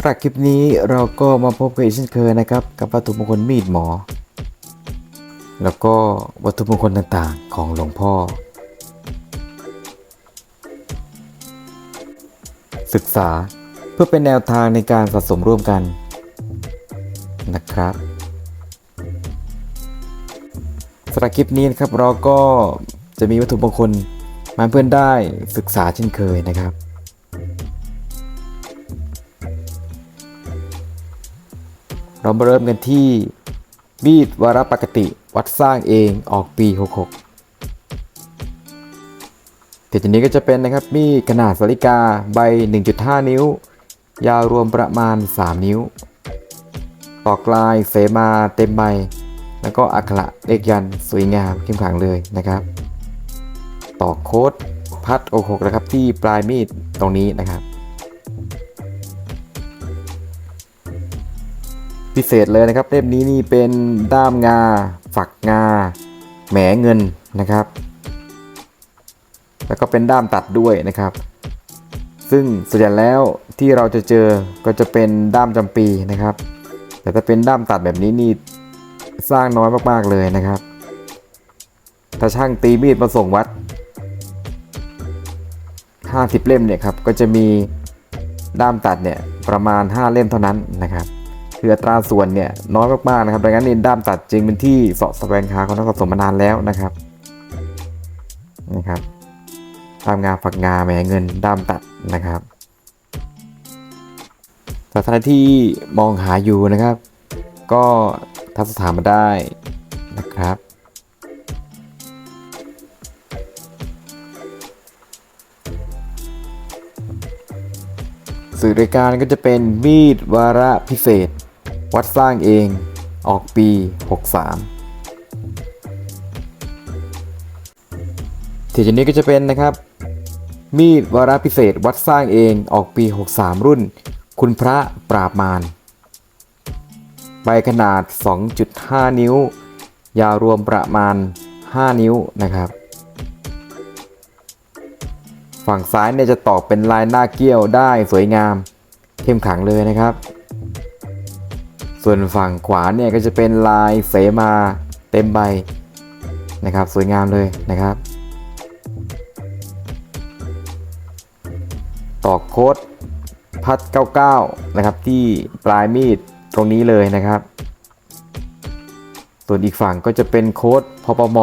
ำหรับคลิปนี้เราก็มาพบกันอีกเช่นเคยนะครับ กับวัตถุมงคลมีดหมอ แล้วก็วัตถุมงคลต่างๆของหลวงพ่อ ศึกษาเพื่อเป็นแนวทางในการสะสมร่วมกันนะครับสำหรับคลิปนี้นะครับเราก็จะมีวัตถุมงคลมาเพื่อนได้ศึกษาเช่นเคยนะครับ เรามาเริ่มกันที่มีดวาระปกติวัดสร้างเองออกปี 66เดี๋ยวนี้ก็จะเป็นนะครับมีดขนาดสาริกาใบ 1.5 นิ้ว ยาวรวมประมาณ 3 นิ้ว ตอกลายเสมาเต็มใบ แล้วก็อักขระเลขยันสวยงามเข้มขลังเลยนะครับ ตอกโค้ดพัดโอหกนะครับที่ปลายมีดตรงนี้นะครับ พิเศษเลยนะครับเล่มนี้นี่เป็นด้ามงา ฝักงา แหมเงินนะครับ แล้วก็เป็นด้ามตัดด้วยนะครับ ซึ่งส่วนใหญ่แล้วที่เราจะเจอก็จะเป็นด้ามจำปีนะครับ แต่ถ้าเป็นด้ามตัดแบบนี้นี่สร้างน้อยมากๆเลยนะครับ ถ้าช่างตีมีดมาส่งวัด 50 เล่มเนี่ยครับก็จะมีด้ามตัดเนี่ยประมาณ 5 เล่มเท่านั้นนะครับ คืออัตราส่วนเนี่ยน้อยมากๆนะครับดังนั้นนี่ด้ามตัดจึงเป็นที่เสาะแสวงหาของนักสะสมมานานแล้วนะครับนะครับด้ามงานฝักงาแหมเงินด้ามตัดนะครับสำหรับท่านที่มองหาอยู่นะครับ ก็ทักสถานมาได้นะครับสื่อรายการก็จะเป็นมีดวาระพิเศษ วัดสร้างเอง ออกปี 63ทีนี้ก็จะเป็นนะครับ มีดวาระพิเศษวัดสร้างเองออกปี 63 รุ่น คุณพระปราบมารใบขนาด 2.5 นิ้ว ยาวรวมประมาณ 5 นิ้วนะครับ ฝั่งซ้ายเนี่ยจะตอกเป็นลายหน้าเกี้ยวได้สวยงาม เข้มขังเลยนะครับ ส่วนฝั่งขวาเนี่ยก็จะเป็นลายเสมาเต็มใบนะครับ สวยงามเลยนะครับ ตอกโค้ดพัด 99 นะครับ ที่ปลายมีดตรงนี้เลยนะครับ ส่วนอีกฝั่งก็จะเป็นโค้ดพปม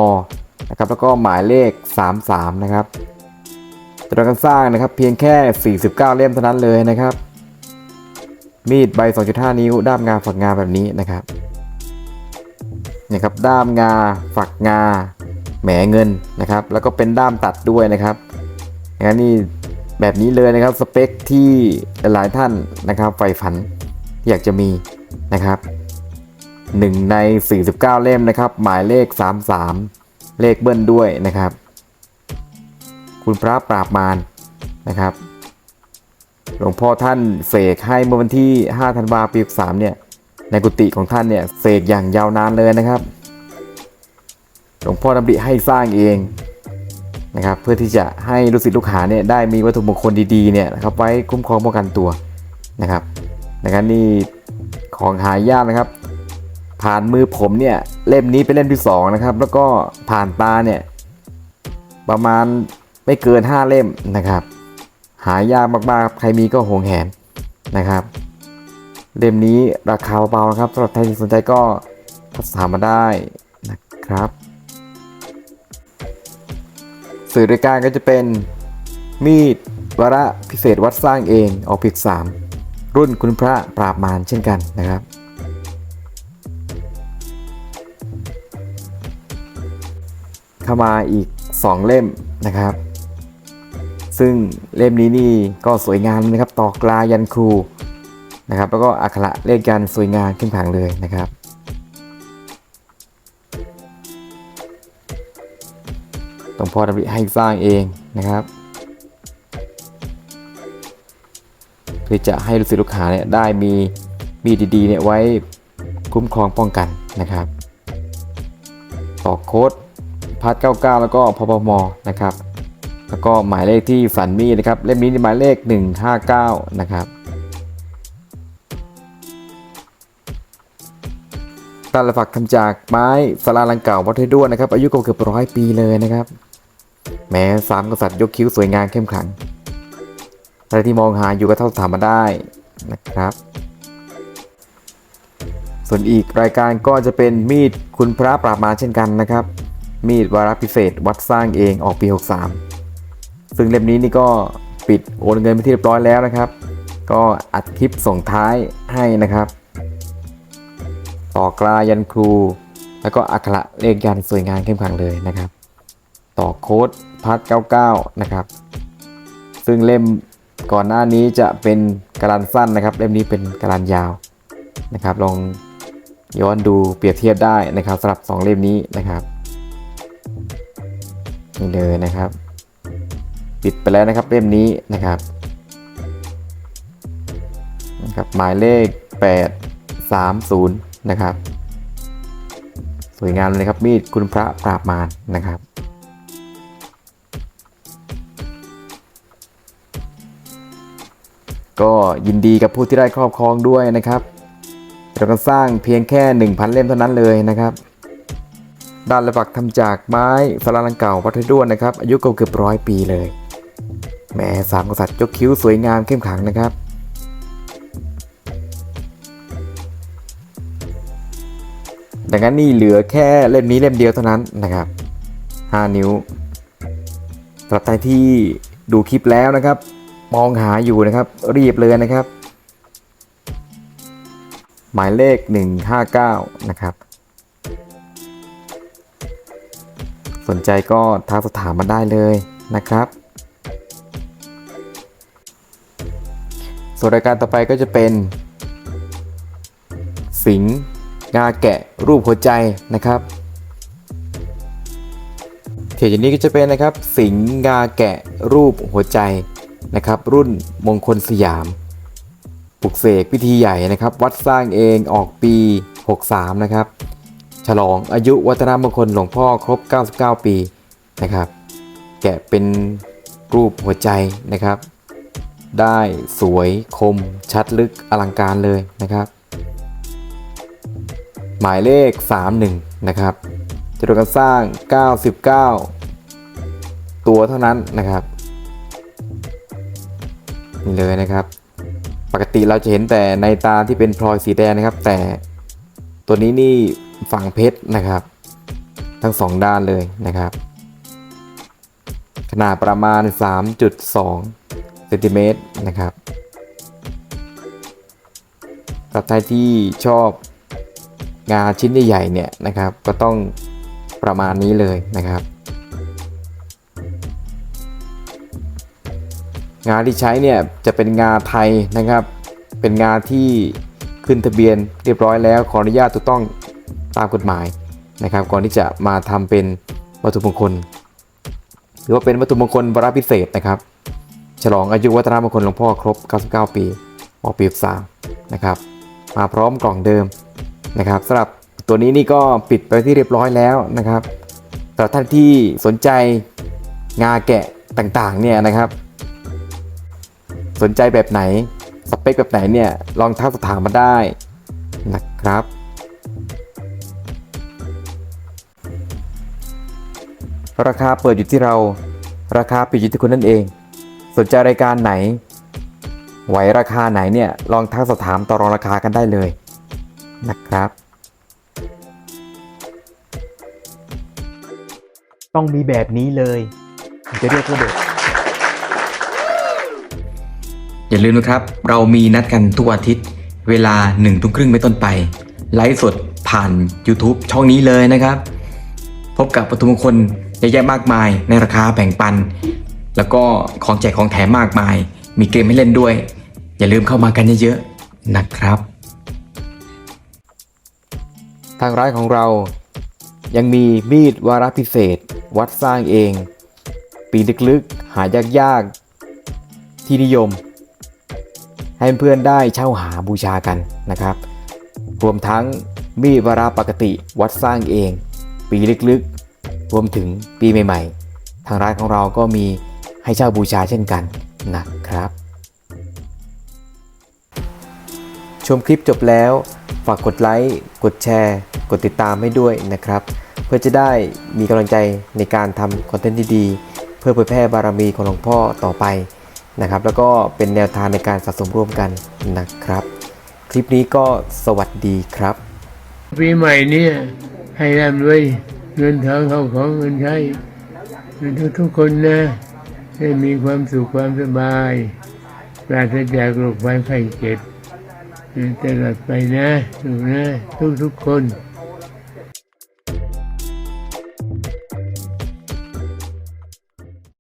นะครับ แล้วก็หมายเลข 33 นะครับจำนวนการสร้างนะครับเพียงแค่ 49 เล่มเท่านั้นเลยนะครับ มีดใบ 2.5 นิ้ว ด้ามงาฝักงาแบบนี้นะครับเนี่ยครับด้ามงาฝักงาแหมเงินนะครับ แล้วก็เป็นด้ามตัดด้วยนะครับงั้นนี่แบบนี้เลยนะครับสเปคที่หลายท่านนะครับใฝ่ฝันอยากจะมีนะครับหนึ่งใน 49 เล่มนะครับ หมายเลข 33 เลขเบิ้ลด้วยนะครับ คุณพระปราบมารนะครับ หลวงพ่อท่านเสกให้เมื่อวันที่ 5 ธันวาปี63เนี่ย ในกุฏิของท่านเนี่ยเสกอย่างยาวนานเลยนะครับ หลวงพ่อดำริให้สร้างเองนะครับ เพื่อที่จะให้ลูกศิษย์ลูกหาเนี่ยได้มีวัตถุมงคลดีๆเนี่ยนะครับไว้คุ้มครองป้องกันตัวนะครับดังนั้นนี่ของหายากนะครับ ผ่านมือผมเนี่ยเล่มนี้เป็นเล่มที่สองนะครับ แล้วก็ผ่านตาเนี่ยประมาณไม่เกิน 5 เล่มนะครับ หายากมากๆ ใครมีก็หวงแหนนะครับ เล่มนี้ราคาเบาๆนะครับสำหรับใครที่สนใจก็ทักถามมาได้นะครับ สื่อรายการก็จะเป็นมีดวระพิเศษวัดสร้างเองออกพิก3รุ่นคุณพระปราบมารเช่นกันนะครับ เข้ามาอีก 2 เล่มนะครับ ซึ่งเล่มนี้นี่ก็สวยงามนะครับตอกลายันครูนะครับแล้วก็อักขระเลขยันสวยงามขึ้นผางเลยนะครับหลวงพ่อดำริให้สร้างเองนะครับเพื่อจะให้ลูกศิษย์ลูกหาเนี่ยได้มีมีดีๆเนี่ยไว้คุ้มครองป้องกันนะครับ ต่อโค้ดพัด99 แล้วก็พพมนะครับ แล้วก็หมายเลขที่สันมีนะครับเล่มนี้หมายเลข 159 นะครับตาลฝักทำจากไม้สลาลังเก่าวัดเทด้วนนะครับ อายุเกือบร้อยปีเลยนะครับ แม้สามกษัตริย์ยกคิ้วสวยงามเข้มขลังใครที่มองหาอยู่ก็เท่าถามมาได้นะครับ ส่วนอีกรายการก็จะเป็นมีดคุณพระปราบมาเช่นกันนะครับ มีดวาระพิเศษวัดสร้างเองออกปี 63 ซึ่งเล่มนี้นี่ก็ปิดโอนเงินไปที่เรียบร้อยแล้วนะครับ ก็อัดคลิปส่งท้ายให้นะครับ ต่อกลายันครู แล้วก็อักขระเลขยันสวยงามเข้มขังเลยนะครับ ต่อโค้ดพัด99 นะครับ ซึ่งเล่มก่อนหน้านี้จะเป็นกระดานสั้นนะครับ เล่มนี้เป็นกระดานยาวนะครับ ลองย้อนดูเปรียบเทียบได้นะครับสำหรับ 2 เล่มนี้นะครับนี่เลยนะครับ ปิดไปแล้วนะครับเล่มนี้นะครับนะครับหมายเลข 830 นะครับ สวยงามเลยครับมีดคุณพระปราบมารนะครับก็ยินดีกับผู้ที่ได้ครอบครองด้วยนะครับ เราก็สร้างเพียงแค่ 1,000 เล่มเท่านั้นเลยนะครับ ด้านละฝักทำจากไม้สลาลังเก่าวัดไทยด้วนนะครับ อายุก่าเกือบร้อยปีเลย แหมสามกษัตริย์ยกคิ้วสวยงามเข้มขังนะครับ ดังนั้นนี่เหลือแค่เล่มนี้เล่มเดียวเท่านั้นนะครับ 5 นิ้วสำหรับใครที่ดูคลิปแล้วนะครับ มองหาอยู่นะครับ รีบเลยนะครับ หมายเลข 159 นะครับ สนใจก็ทักสถามมาได้เลยนะครับ ส่วนรายการต่อไปก็จะเป็น สิงห์งาแกะรูปหัวใจนะครับเขียนอย่างนี้ก็จะเป็นนะครับ สิงห์งาแกะรูปหัวใจนะครับ รุ่นมงคลสยามปลุกเสกพิธีใหญ่นะครับ วัดสร้างเองออกปี 63 นะครับ ฉลองอายุวัฒนมงคลหลวงพ่อครบ 99 ปีนะครับ แกะเป็นรูปหัวใจนะครับ ได้สวยคมชัดลึกอลังการเลยนะครับ หมายเลข 31 นะครับจำนวนการสร้าง 99 ตัวเท่านั้นนะครับ นี่เลยนะครับ ปกติเราจะเห็นแต่ในตาที่เป็นพลอยสีแดงนะครับ แต่ตัวนี้นี่ฝั่งเพชรนะครับ ทั้งสองด้านเลยนะครับ ขนาดประมาณ 3.2 เซนติเมตรนะครับรับใครที่ชอบงานชิ้นใหญ่ๆเนี่ยนะครับ ก็ต้องประมาณนี้เลยนะครับ งานที่ใช้เนี่ยจะเป็นงาไทยนะครับ เป็นงาที่ขึ้นทะเบียนเรียบร้อยแล้วขออนุญาตถูกต้องตามกฎหมายนะครับ ก่อนที่จะมาทำเป็นวัตถุมงคล หรือว่าเป็นวัตถุมงคลวาระพิเศษนะครับ ฉลองอายุวัฒนมงคลหลวงพ่อครบ 99 ปีออกปี3นะครับ มาพร้อมกล่องเดิมนะครับสำหรับตัวนี้นี่ก็ปิดไปที่เรียบร้อยแล้วนะครับสำหรับท่านที่สนใจงาแกะต่างๆเนี่ยนะครับ สนใจแบบไหนสเปคแบบไหนเนี่ยลองทักสอบถามมาได้นะครับราคาเปิดอยู่ที่เรา ราคาปิดอยู่ที่คุณนั่นเอง สนใจรายการไหน ไหวราคาไหนเนี่ยลองทักสอบถามต่อรองราคากันได้เลยนะครับ ต้องมีแบบนี้เลยถึงจะเรียกว่าเด็กอย่าลืมนะครับ เรามีนัดกันทุกอาทิตย์ เวลา1นึ่ทุ่มครึ่งเป็นต้นไป ไลฟ์สดผ่าน YouTube ช่องนี้เลยนะครับ พบกับปฐมมงคลเยอะแยะมากมายในราคาแบ่งปัน แล้วก็ของแจกของแถมมากมาย มีเกมให้เล่นด้วย อย่าลืมเข้ามากันเยอะๆนะครับ ทางร้านของเรายังมีมีดวาระพิเศษ วัดสร้างเอง ปีลึกๆ หายากๆ ที่นิยม ให้เพื่อนได้เช่าหาบูชากันนะครับ รวมทั้งมีดวาระปกติวัดสร้างเอง ปีลึกๆ รวมถึงปีใหม่ ๆ ทางร้านของเราก็มี ให้เช่าบูชาเช่นกันนะครับ ชมคลิปจบแล้ว ฝากกดไลค์ กดแชร์ กดติดตามให้ด้วยนะครับ เพื่อจะได้มีกำลังใจในการทำคอนเทนต์ดีๆ เพื่อเผยแพร่บารมีของหลวงพ่อต่อไปนะครับ แล้วก็เป็นแนวทางในการสะสมร่วมกันนะครับ คลิปนี้ก็สวัสดีครับ ปีใหม่เนี่ยให้ร่ำรวยเงินทองเข้าของเงินใช้ทุกทุกๆคนนะ ให้มีความสุขความสบายปราศจากโรคภัยไข้เจ็บตลอดไปนะถูกนะ ทุกทุกคน